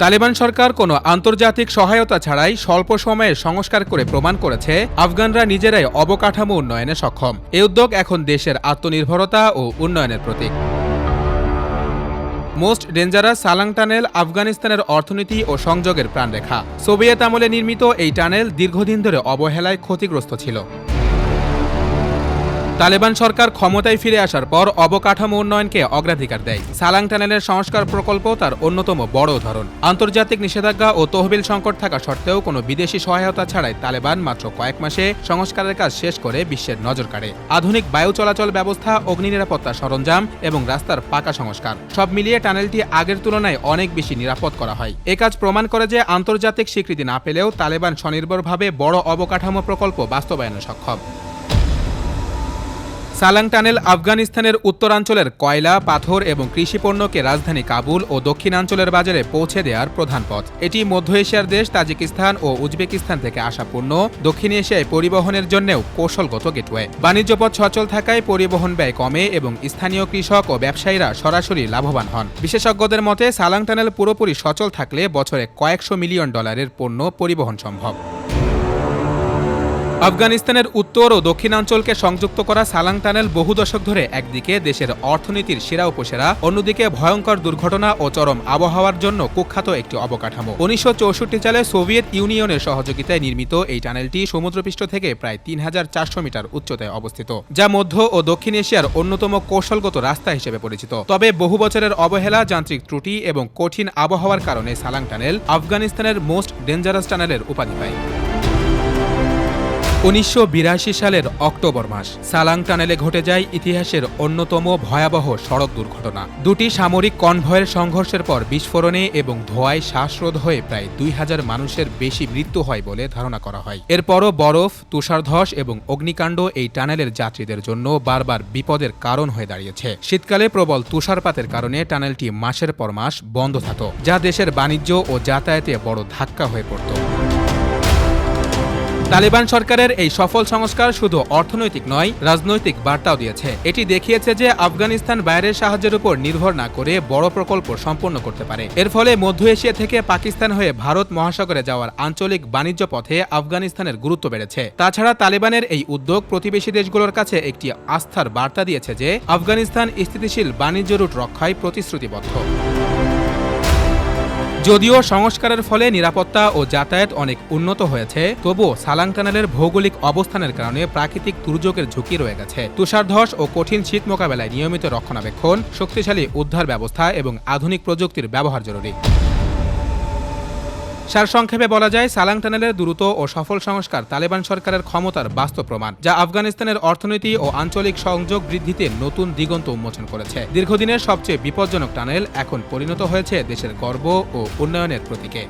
তালেবান সরকার কোনো আন্তর্জাতিক সহায়তা ছাড়াই স্বল্প সময়ে সংস্কার করে প্রমাণ করেছে, আফগানরা নিজেরাই অবকাঠামো উন্নয়নে সক্ষম। এই উদ্যোগ এখন দেশের আত্মনির্ভরতা ও উন্নয়নের প্রতীক। মোস্ট ডেঞ্জারাস সালাং টানেল আফগানিস্তানের অর্থনীতি ও সংযোগের প্রাণরেখা। সোভিয়েত আমলে নির্মিত এই টানেল দীর্ঘদিন ধরে অবহেলায় ক্ষতিগ্রস্ত ছিল। তালেবান সরকার ক্ষমতায় ফিরে আসার পর অবকাঠামো উন্নয়নকে অগ্রাধিকার দেয়। সালাং টানেলের সংস্কার প্রকল্প তার অন্যতম বড় উদাহরণ আন্তর্জাতিক নিষেধাজ্ঞা ও তহবিল সংকট থাকা সত্ত্বেও কোনো বিদেশি সহায়তা ছাড়াই তালেবান মাত্র কয়েক মাসে সংস্কারের কাজ শেষ করে বিশ্বের নজর কাড়ে। আধুনিক বায়ু চলাচল ব্যবস্থা, অগ্নি নিরাপত্তা সরঞ্জাম এবং রাস্তার পাকা সংস্কার, সব মিলিয়ে টানেলটি আগের তুলনায় অনেক বেশি নিরাপদ করা হয়। এ কাজ প্রমাণ করে যে আন্তর্জাতিক স্বীকৃতি না পেলেও তালেবান স্বনির্ভরভাবে বড় অবকাঠামো প্রকল্প বাস্তবায়নে সক্ষম। সালাং টানেল আফগানিস্তানের উত্তরাঞ্চলের কয়লা, পাথর এবং কৃষিপণ্যকে রাজধানী কাবুল ও দক্ষিণাঞ্চলের বাজারে পৌঁছে দেওয়ার প্রধান পথ। এটি মধ্য এশিয়ার দেশ, তাজিকিস্তান ও উজবেকিস্তান থেকে আসা পণ্য, দক্ষিণ এশিয়ায় পরিবহনের জন্যও কৌশলগত গেটওয়ে। বাণিজ্য পথ সচল থাকায় পরিবহন ব্যয় কমে এবং স্থানীয় কৃষক ও ব্যবসায়ীরা সরাসরি লাভবান হন। বিশেষজ্ঞদের মতে সালাং টানেল পুরোপুরি সচল থাকলে বছরে কয়েকশো মিলিয়ন ডলারের পণ্য পরিবহন সম্ভব। আফগানিস্তানের উত্তর ও দক্ষিণাঞ্চলকে সংযুক্ত করা সালাং টানেল বহু দশক ধরে একদিকে দেশের অর্থনীতির সেরা উপসেরা, অন্যদিকে ভয়ঙ্কর দুর্ঘটনা ও চরম আবহাওয়ার জন্য কুখ্যাত একটি অবকাঠামো। উনিশশো চৌষট্টি সালে সোভিয়েত ইউনিয়নের সহযোগিতায় নির্মিত এই টানেলটি সমুদ্রপৃষ্ঠ থেকে প্রায় তিন হাজার চারশো মিটার উচ্চতায় অবস্থিত, যা মধ্য ও দক্ষিণ এশিয়ার অন্যতম কৌশলগত রাস্তা হিসেবে পরিচিত। তবে বহু বছরের অবহেলা, যান্ত্রিক ত্রুটি এবং কঠিন আবহাওয়ার কারণে সালাং টানেল আফগানিস্তানের মোস্ট ডেঞ্জারাস টানেলের উপাধি পায়। উনিশশো বিরাশি সালের অক্টোবর মাস, সালাং টানেলে ঘটে যায় ইতিহাসের অন্যতম ভয়াবহ সড়ক দুর্ঘটনা। দুটি সামরিক কনভয়ের সংঘর্ষের পর বিস্ফোরণে এবং ধোঁয়ায় শ্বাসরোধ হয়ে প্রায় দুই হাজার মানুষের বেশি মৃত্যু হয় বলে ধারণা করা হয়। এরপরও বরফ, তুষারধস এবং অগ্নিকাণ্ড এই টানেলের যাত্রীদের জন্য বারবার বিপদের কারণ হয়ে দাঁড়িয়েছে। শীতকালে প্রবল তুষারপাতের কারণে টানেলটি মাসের পর মাস বন্ধ থাকত, যা দেশের বাণিজ্য ও যাতায়াতে বড় ধাক্কা হয়ে পড়ত। তালিবান সরকারের এই সফল সংস্কার শুধু অর্থনৈতিক নয়, রাজনৈতিক বার্তাও দিয়েছে। এটি দেখিয়েছে যে আফগানিস্তান বাইরের সাহায্যের উপর নির্ভর না করে বড় প্রকল্প সম্পন্ন করতে পারে। এর ফলে মধ্য এশিয়া থেকে পাকিস্তান হয়ে ভারত মহাসাগরে যাওয়ার আঞ্চলিক বাণিজ্য পথে আফগানিস্তানের গুরুত্ব বেড়েছে। তাছাড়া তালিবানের এই উদ্যোগ প্রতিবেশী দেশগুলোর কাছে একটি আস্থার বার্তা দিয়েছে যে, আফগানিস্তান স্থিতিশীল বাণিজ্য রুট রক্ষায় প্রতিশ্রুতিবদ্ধ। যদিও সংস্কারের ফলে নিরাপত্তা ও যাতায়াত অনেক উন্নত হয়েছে, তবুও সালাং টানেলের ভৌগোলিক অবস্থানের কারণে প্রাকৃতিক দুর্যোগের ঝুঁকি রয়ে গেছে। তুষারধস ও কঠিন শীত মোকাবেলায় নিয়মিত রক্ষণাবেক্ষণ, শক্তিশালী উদ্ধার ব্যবস্থা এবং আধুনিক প্রযুক্তির ব্যবহার জরুরি। সারসংক্ষেপে বলা যায়, সালাং টানেলের দ্রুত ও সফল সংস্কার তালেবান সরকারের ক্ষমতার বাস্তব প্রমাণ, যা আফগানিস্তানের অর্থনীতি ও আঞ্চলিক সংযোগ বৃদ্ধিতে নতুন দিগন্ত উন্মোচন করেছে। দীর্ঘদিনের সবচেয়ে বিপজ্জনক টানেল এখন পরিণত হয়েছে দেশের গর্ব ও উন্নয়নের প্রতীকে।